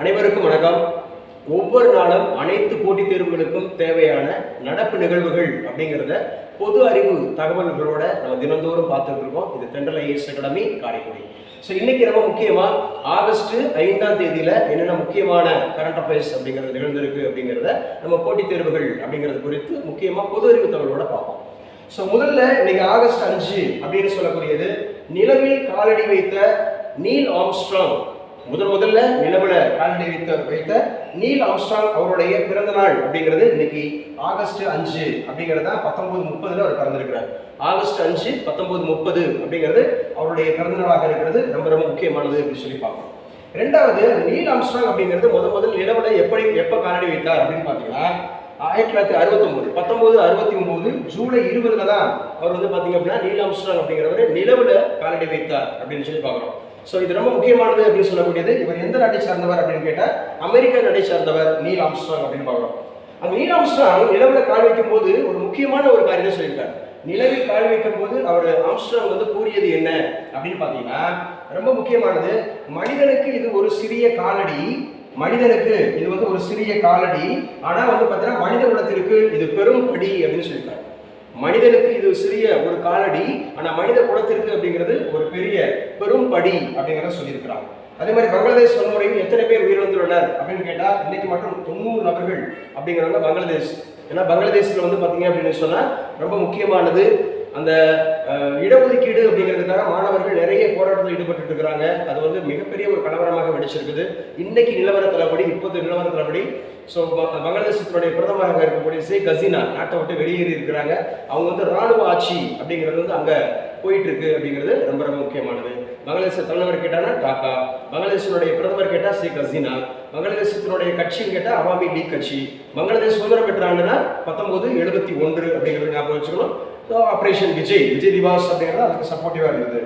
அனைவருக்கும் வணக்கம். ஒவ்வொரு நாளும் அனைத்து போட்டித் தேர்வுகளுக்கும் தேவையான நடப்பு நிகழ்வுகள் அப்படிங்கிறத பொது அறிவு தகவல்களோட நம்ம தினந்தோறும் பார்த்துட்டு இருக்கோம். இது தென்றல் ஐஎஸ் அகாடமி காரைக்குடி. ஸோ இன்னைக்கு ரொம்ப முக்கியமா ஆகஸ்ட் ஐந்தாம் தேதியில என்னென்ன முக்கியமான கரண்ட் அஃபேர்ஸ் அப்படிங்கிறது நிகழ்ந்திருக்கு அப்படிங்கிறத நம்ம போட்டித் தேர்வுகள் அப்படிங்கிறது குறித்து முக்கியமா பொது அறிவு தகவலோட பார்ப்போம். ஸோ முதல்ல இன்னைக்கு ஆகஸ்ட் அஞ்சு அப்படின்னு சொல்லக்கூடியது நிலவில் காலடி வைத்த நீல் ஆம்ஸ்ட்ராங் முதல் முதல்ல நிலவில காலடி வைத்த வைத்த நீல் ஆம்ஸ்டாங் அவருடைய பிறந்த நாள் அப்படிங்கிறது இன்னைக்கு ஆகஸ்ட் அஞ்சு அப்படிங்கிறது தான் பத்தொன்பது முப்பதுல அவர் பிறந்திருக்கிறார். ஆகஸ்ட் அஞ்சு பத்தொன்பது முப்பது அப்படிங்கிறது அவருடைய பிறந்த நாளாக இருக்கிறது. ரொம்ப ரொம்ப முக்கியமானது அப்படின்னு சொல்லி பார்க்கணும். ரெண்டாவது நீல் ஆம்ஸ்டாங் அப்படிங்கிறது முதன் முதல் நிலவில எப்படி எப்போ காலடி வைத்தார் அப்படின்னு பார்த்தீங்கன்னா ஆயிரத்தி தொள்ளாயிரத்தி அறுபத்தொம்போது. பத்தொன்பது அறுபத்தி ஒன்பது ஜூலை இருபதுல தான் அவர் வந்து பார்த்தீங்க அப்படின்னா நீல் ஆம்ஸ்ட்ராங் அப்படிங்கிறவர் நிலவுல காலடி வைத்தார் அப்படின்னு சொல்லி பார்க்குறோம் ஸோ இது ரொம்ப முக்கியமானது அப்படின்னு சொல்லக்கூடியது. இவர் எந்த நாட்டை சார்ந்தவர் அப்படின்னு கேட்டால் அமெரிக்க நாட்டை சார்ந்தவர் நீல் ஆம்ஸ்ட்ராங் அப்படின்னு பார்க்குறோம் அந்த நீல் ஆம்ஸ்ட்ராங் நிலவில் கால் வைக்கும் போது ஒரு முக்கியமான ஒரு காரியத்தை சொல்லியிருக்காரு. நிலவில் கால் வைக்கும் போது அவர் ஆம்ஸ்ட்ராங் வந்து கூறியது என்ன அப்படின்னு பார்த்தீங்கன்னா ரொம்ப முக்கியமானது. மனிதனுக்கு இது ஒரு சிறிய காலடி. மனிதனுக்கு இது வந்து ஒரு சிறிய காலடி. ஆனா வந்து பார்த்தீங்கன்னா மனித குலத்திற்கு இது பெரும் படி அப்படின்னு சொல்லியிருக்காரு. மனிதனுக்கு இது சிறிய ஒரு காலடி. ஆனால் மனித குலத்திற்கு அப்படிங்கிறது ஒரு பெரிய பெரும் படி அப்படிங்கிறத சொல்லியிருக்கிறாங்க அதே மாதிரி பங்களாதேஷ் வன்முறையில் எத்தனை பேர் உயிரிழந்துள்ளனர் அப்படின்னு கேட்டால் இன்னைக்கு மட்டும் தொண்ணூறு நபர்கள் அப்படிங்கிறவங்க பங்களாதேஷ். ஏன்னா பங்களாதேஷில் வந்து பார்த்தீங்க அப்படின்னு சொன்னால் ரொம்ப முக்கியமானது அந்த இடஒதுக்கீடு அப்படிங்கிறதுக்காக மாணவர்கள் நிறைய போராட்டத்தில் ஈடுபட்டு இருக்கிறாங்க. அது வந்து மிகப்பெரிய ஒரு கலவரமாக வெடிச்சிருக்குது. இன்னைக்கு நிலவரத்திலபடி இப்போது நிலவரத்திலபடி ஸோ பங்களாதேசத்தினுடைய பிரதமராக இருக்கக்கூடிய சே கசினா நாட்டை விட்டு வெளியேறி இருக்கிறாங்க. அவங்க வந்து ராணுவ ஆட்சி அப்படிங்கிறது வந்து அங்கே போயிட்டு இருக்கு அப்படிங்கிறது ரொம்ப ரொம்ப முக்கியமானது. பங்களாதேச தலைவர் கேட்டானா டாக்கா. பங்களாதேஷனுடைய பிரதமர் கேட்டா ஷேக் ஹசீனா. பங்களாதேசத்தினுடைய கட்சின்னு கேட்டா அவாமி லீக் கட்சி. பங்களாதேஷ் சுதந்திரம் பெற்ற பத்தொன்பது எழுபத்தி ஒன்று அப்படிங்கிறது ஞாபகம் வச்சுக்கணும். ஸோ ஆப்ரேஷன் விஜய் விஜய் திவாஸ் அப்படிங்கிறது அதுக்கு சப்போர்ட்டிவாக இருந்தது.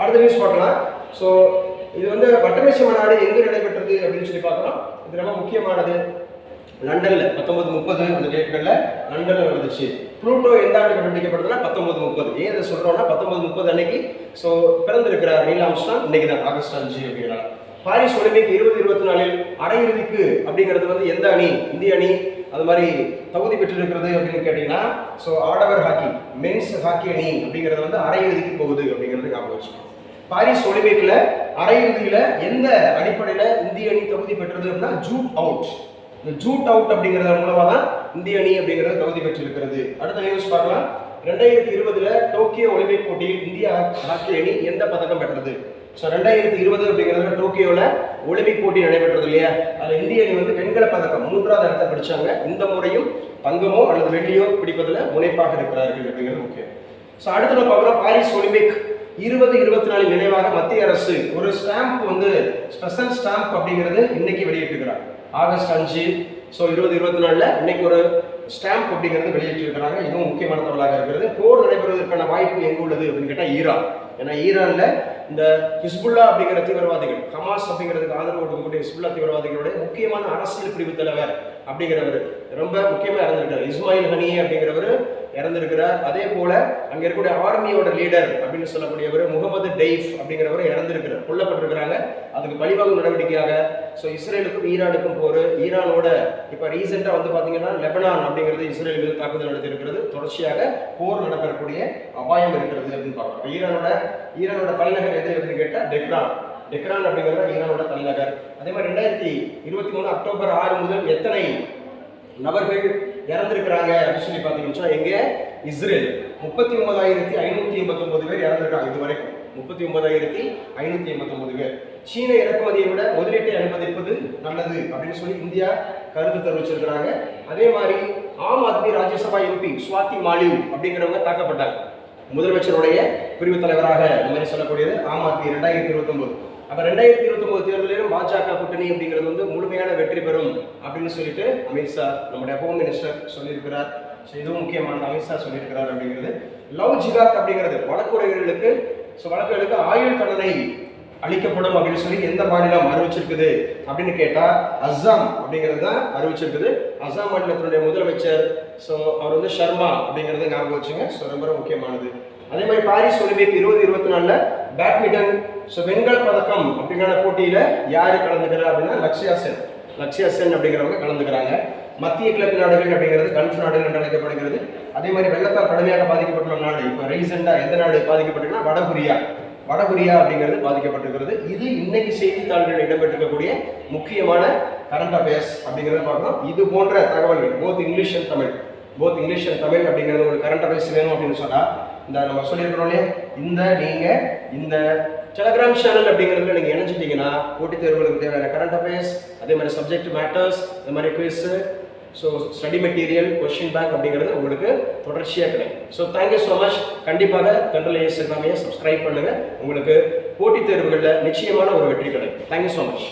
அடுத்த நியூஸ் பார்க்கலாம். ஸோ இது வந்து வட்டமேசை மாநாடு எங்கு நடைபெற்றது அப்படின்னு சொல்லி பார்க்கலாம். இது ரொம்ப முக்கியமானது. லண்டன்ல பத்தொன்பது முப்பது அந்த டேட்கள்ல லண்டன்ல நடந்துச்சு. ப்ளூட்டோ எந்த ஆண்டு கண்டுபிடிக்கப்படுதுன்னா பத்தொன்பது முப்பது. ஏன் இதை சொல்றோம்னா பத்தொன்பது முப்பது அன்னைக்கு? ஸோ பிறந்திருக்கிறார் நீல் ஆம்ஸ்டாங் இன்னைக்கு தான் ஆகஸ்ட் அஞ்சு அப்படின்னா. பாரிஸ் ஒலிம்பிக் இருபது இருபத்தி நாலில் அரையிறுதிக்கு அப்படிங்கிறது வந்து எந்த அணி? இந்திய அணி. அது மாதிரி தகுதி பெற்றிருக்கிறது அப்படின்னு கேட்டீங்கன்னா ஸோ ஆடவர் ஹாக்கி மென்ஸ் ஹாக்கி அணி அப்படிங்கிறது வந்து அரையிறுதிக்கு போகுது அப்படிங்கிறது ஞாபகம் வச்சுக்கோங்க. பாரிஸ் ஒலிம்பிக்ல அரையிறுதியில எந்த அடிப்படையில இந்திய அணி தகுதி பெற்றது அப்படின்னா ஜூட் அவுட் இந்த ஜூட் அவுட் அப்படிங்கிறது மூலமா தான் இந்திய அணி அப்படிங்கிறது தகுதி பெற்றிருக்கிறது. அடுத்த நியூஸ் பார்க்கலாம். ரெண்டாயிரத்தி இருபதுல டோக்கியோ ஒலிம்பிக் போட்டியில் இந்திய ஹாக்கி அணி எந்த பதக்கம் பெற்றது? ஸோ ரெண்டாயிரத்தி இருபது அப்படிங்கிறது டோக்கியோவில் ஒலிம்பிக் போட்டி நடைபெற்றது இல்லையா? அதில் இந்திய அணி வந்து வெண்கல பதக்கம் மூன்றாவது இடத்தை பிடிச்சாங்க. இந்த முறையும் தங்கமோ அல்லது வெள்ளியோ பிடிப்பதில் முனைப்பாக இருக்கிறார்கள் அப்படிங்கிறது முக்கியம். ஸோ அடுத்து நம்ம பார்க்கலாம். பாரிஸ் ஒலிம்பிக் இருபது இருபத்தி நாலு நினைவாக மத்திய அரசு ஒரு ஸ்டாம்ப் வந்து ஸ்பெஷல் ஸ்டாம்ப் அப்படிங்கிறது இன்னைக்கு வெளியிட்டிருக்கிறாங்க ஆகஸ்ட் அஞ்சு ஸோ இருபது இருபத்தி நாலில் இன்னைக்கு ஒரு ஸ்டாம்ப் அப்படிங்கிறது வெளியிட்டிருக்கிறாங்க. இதுவும் முக்கியமான தகவலாக இருக்கிறது. போர் நடைபெறுவதற்கான வாய்ப்பு எங்கு உள்ளது அப்படின்னு கேட்டால் ஈரான். ஏன்னா ஈரானில் இந்த ஹிஸ்புல்லா அப்படிங்கிற தீவிரவாதிகள் ஹமாஸ் அப்படிங்கிறதுக்கு ஆதரவு கொடுக்கக்கூடிய ஹிஸ்புல்லா தீவிரவாதிகளுடைய முக்கியமான அரசியல் பிரிவு தலைவர் அப்படிங்கிறவர். ரொம்ப முக்கியமா இறந்துருக்காரு. இஸ்மாயில் ஹனியே அப்படிங்கிறவர் இறந்திருக்கிறார். அதே போல அங்க இருக்கக்கூடிய ஆர்மியோட லீடர் அப்படின்னு சொல்லக்கூடியவர் முகமது டெய்ஃப் அப்படிங்கிறவர் இறந்திருக்கிறார். கொல்லப்பட்டிருக்கிறாங்க. அதுக்கு பழிவாங்கும் நடவடிக்கையாக. ஸோ இஸ்ரேலுக்கும் ஈரானுக்கும் போர். ஈரானோட இப்போ ரீசெண்டாக வந்து பார்த்தீங்கன்னா லெபனான் அப்படிங்கிறது இஸ்ரேல் மீது தாக்குதல் நடத்தியிருக்கிறது. தொடர்ச்சியாக போர் நடைபெறக்கூடிய அபாயம் இருக்கிறது அப்படின்னு பார்க்குறோம். ஈரானோட ஈரானோட தலைநகர் எது அப்படின்னு கேட்டால் டெக்ரான். டெக்ரான் அப்படிங்கிறது ஈரானோட தலைநகர். அதே மாதிரி ரெண்டாயிரத்தி இருபத்தி மூணு அக்டோபர் ஆறு முதல் எத்தனை நபர்கள் இறந்திருக்கிறாங்க அப்படின்னு சொல்லி பார்த்தீங்கன்னா எங்கே? இஸ்ரேல். முப்பத்தி ஒன்பதாயிரத்தி ஐநூற்றி எண்பத்தொம்பது பேர் இறந்திருக்காங்க இது வரைக்கும் முப்பத்தி ஒன்பதாயிரத்தி ஐநூற்றி எண்பத்தொம்பது பேர். சீன இறக்குமதியை விட முதலீட்டை அனுமதிப்பது நல்லது அப்படின்னு சொல்லி இந்தியா கருத்து தெரிவிச்சிருக்கிறாங்க. அதே மாதிரி ஆம் ஆத்மி ராஜ்யசபா எம்பி சுவாதி மாலிவ் அப்படிங்கிறவங்க தாக்கப்பட்டாங்க. முதலமைச்சருடைய பிரிவு தலைவராக இந்த மாதிரி சொல்லக்கூடியது ஆம் ஆத்மி ரெண்டாயிரத்தி இருபத்தொன்பது. அப்ப ரெண்டாயிரத்தி இருபத்தி ஒன்பது தேர்தலிலும் பாஜக கூட்டணி அப்படிங்கிறது வந்து முழுமையான வெற்றி பெறும் அப்படின்னு சொல்லிட்டு அமித்ஷா நம்முடைய ஹோம் மினிஸ்டர் சொல்லியிருக்கிறார். ஸோ இதுவும் முக்கியமான அமித்ஷா சொல்லியிருக்கிறார் அப்படிங்கிறது. லவ் ஜிகாத் அப்படிங்கிறது வழக்குரைஞர்களுக்கு ஸோ வழக்குகளுக்கு ஆயுள் தண்டனை அளிக்கப்படும் அப்படின்னு சொல்லி எந்த மாநிலம் அறிவிச்சிருக்குது அப்படின்னு கேட்டால் அஸ்ஸாம் அப்படிங்கிறது தான் அறிவிச்சிருக்குது. அஸ்ஸாம் மாநிலத்தினுடைய முதலமைச்சர் ஸோ அவர் வந்து ஷர்மா அப்படிங்கிறத ஞாபகம் வச்சுங்க. ஸோ ரொம்ப முக்கியமானது. அதே மாதிரி பாரிஸ் ஒலிம்பிக் இருபது இருபத்தி நாலுல பேட்மிண்டன் ஸோ வெண்கல பதக்கம் அப்படிங்கிற போட்டியில யாரு கலந்துக்கிறா அப்படின்னா லக்ஷயா சென். லக்ஷயா சென் அப்படிங்கிறவங்க கலந்துக்கிறாங்க. மத்திய கிழக்கு நாடுகள் அப்படிங்கிறது கல்ஃப் நாடுகள் என்று அழைக்கப்படுகிறது. அதே மாதிரி வெள்ளத்தால் கடுமையாக பாதிக்கப்பட்டுள்ள நாடு இப்போ ரீசெண்டாக எந்த நாடு பாதிக்கப்பட்டிருக்குன்னா வடகொரியா. வடகொரியா அப்படிங்கிறது பாதிக்கப்பட்டிருக்கிறது. இது இன்னைக்கு செய்தித்தாள்களில் இடம்பெற்றிருக்கக்கூடிய முக்கியமான கரண்ட் அஃபேர்ஸ் அப்படிங்கிறத பார்க்கணும். இது போன்ற தகவல்கள் both English and Tamil both English and Tamil அப்படிங்கிறது ஒரு கரண்ட் அஃபேர்ஸ் வேணும் அப்படின்னு சொன்னால் இந்த நம்ம சொல்லியிருக்கிறோம் இல்லையா? இந்த நீங்கள் இந்த டெலகிராம் சேனல் அப்படிங்கிறதுல நீங்கள் இணைஞ்சிட்டீங்கன்னா போட்டித் தேர்வுகளுக்கு தேவையான கரண்ட் அஃபேர்ஸ் அதே மாதிரி சப்ஜெக்ட் மேட்டர்ஸ் இந்த மாதிரி quiz so study material question bank அப்படிங்கிறது உங்களுக்கு தொடர்ச்சியாக கிடைக்கும். So thank you so much கண்டிப்பாக கண்ட்ரோல் ஏஎஸ் எல்லாமே சப்ஸ்கிரைப் பண்ணுங்கள் உங்களுக்கு போட்டித் தேர்வுகளில் நிச்சயமான ஒரு வெற்றி கிடைக்கும். Thank you so much